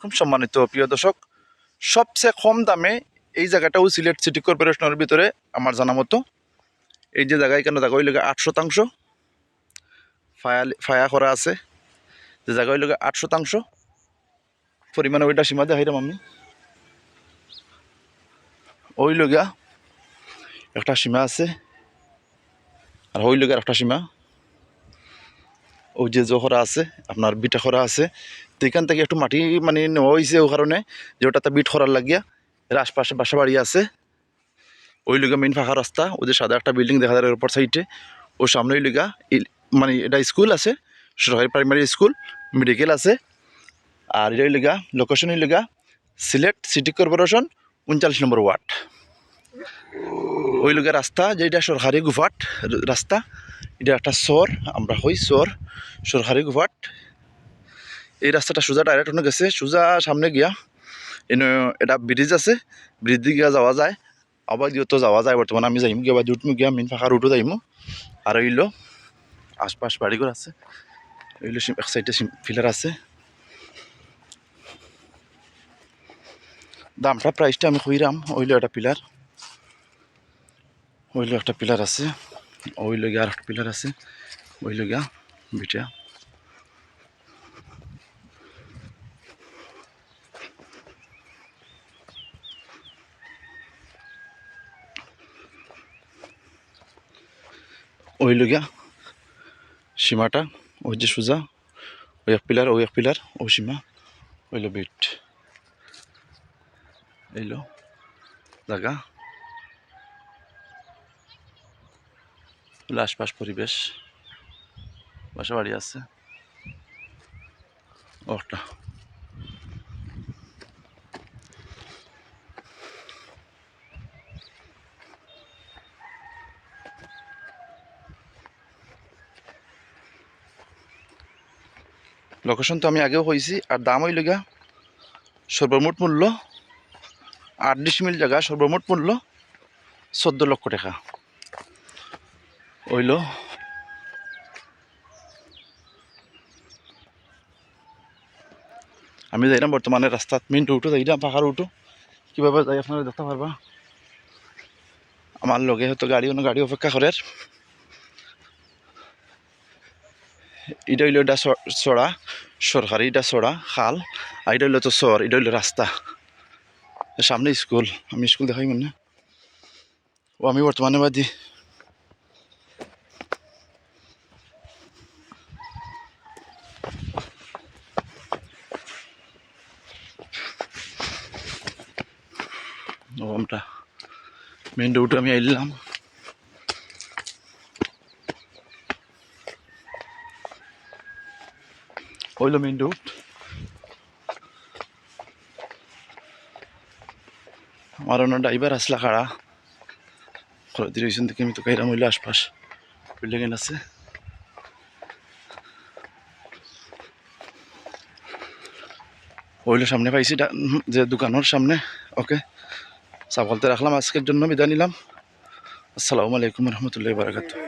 খুব সম্মানিত প্রিয় দর্শক, সবচেয়ে কম দামে এই জায়গাটাও সিলেট সিটি কর্পোরেশনের ভিতরে আমার জানা মতো। এই যে জায়গায় কেন জায়গা হইলে আট শতাংশ? ফায়া ফায়া করা আছে। যে জায়গা হইলে আট শতাংশ। পরিমাণে ওইটা সীমা দেখাইলাম আমি। ওই লগা একটা সীমা আছে। আর ওই লগা একটা সীমা। ওই যে জহরা আছে, আপনার বিটা খরা আছে। তো এখান থেকে একটু মাটি মানে নেওয়া হয়েছে ও কারণে, যে ওটাতে বিট খরার লাগিয়া এর আশপাশে বাসা বাড়ি আছে। ওই লিগা মেইন ফাঁকা রাস্তা ওদের সাদা একটা বিল্ডিং দেখা যায় ওর সাইডে ও সামনে ওই লিগা মানে এটা স্কুল আছে, সরকারি প্রাইমারি স্কুল মেডিকেল আছে। আর এটা লিগা লোকেশন লিগা সিলেট সিটি কর্পোরেশন উনচাল্লিশ নম্বর ওয়ার্ড। ওই লিগা রাস্তা যেটা সরকারি গুফাট রাস্তা, এটা একটা সর আমরা হই সর সরকারি গুফাট। এই রাস্তাটা সোজা ডাইরেক্ট অনেক গেছে, সোজা সামনে গিয়া, এনে এটা ব্রিজ আছে ব্রিজ দিয়ে গিয়া যাওয়া যায়, আবার দিয়েও তো যাওয়া যায় বর্তমানে, আমি যাইম গিয়া দুট গিয়া মেন ফাঁকা রুটও যাইমু। আর হইল আশপাশ বাড়িঘর আছে সিম- এক সাইডে ফিলার আছে। দামটা প্রাইসটা আমি কইরাম ওইলো একটা পিলার ওইলো একটা পিলার আছে ওইলো গিয়া আর একটা পিলার আছে ওইলো গিয়া বিটা ওই লগিয়া সীমাটা, ওই যে সোজা, ওই এক পিলার, ওই এক পিলার ও সীমা ওইলো বিট। এইলো জায়গা। আশপাশ পরিবেশ। বাসা বাড়ি আছে। ও লোকেশন তো আমি আগেও কইছি আর দাম হইল গা সর্বমোট মূল্য আট ডিসমিল জায়গা, সর্বমোট মূল্য চোদ্দ লক্ষ টাকা। হইল আমি যাইলাম বর্তমানে রাস্তাত মেইন রুটও যাইলাম, পাহাড় রুটও কীভাবে যাই আপনারা দেখতে পারবা? আমার লগে হয়তো গাড়ি গাড়ি অপেক্ষা করে এটা হইল এটা চড়া সরকারি এটা চড়া খাল আর এটা হইল তো চর এটা হইল রাস্তা সামনে স্কুল, আমি স্কুল দেখাই মানে ও আমি বর্তমানে বাদি। ও মেইন রোড আমি আইলাম হইল মেইন রোড আমার অন্য ড্রাইভার আসলা খাড়া খরদি রয়েছেন দেখে আমি তো কাইরাম হইল আশপাশ বিল্ডিং আছে হইল সামনে পাইছি যে দোকানের সামনে ওকে চা বলতে রাখলাম আজকের জন্য বিদায় নিলাম আসসালামু আলাইকুম রহমতুল্লাহ বারাকাতু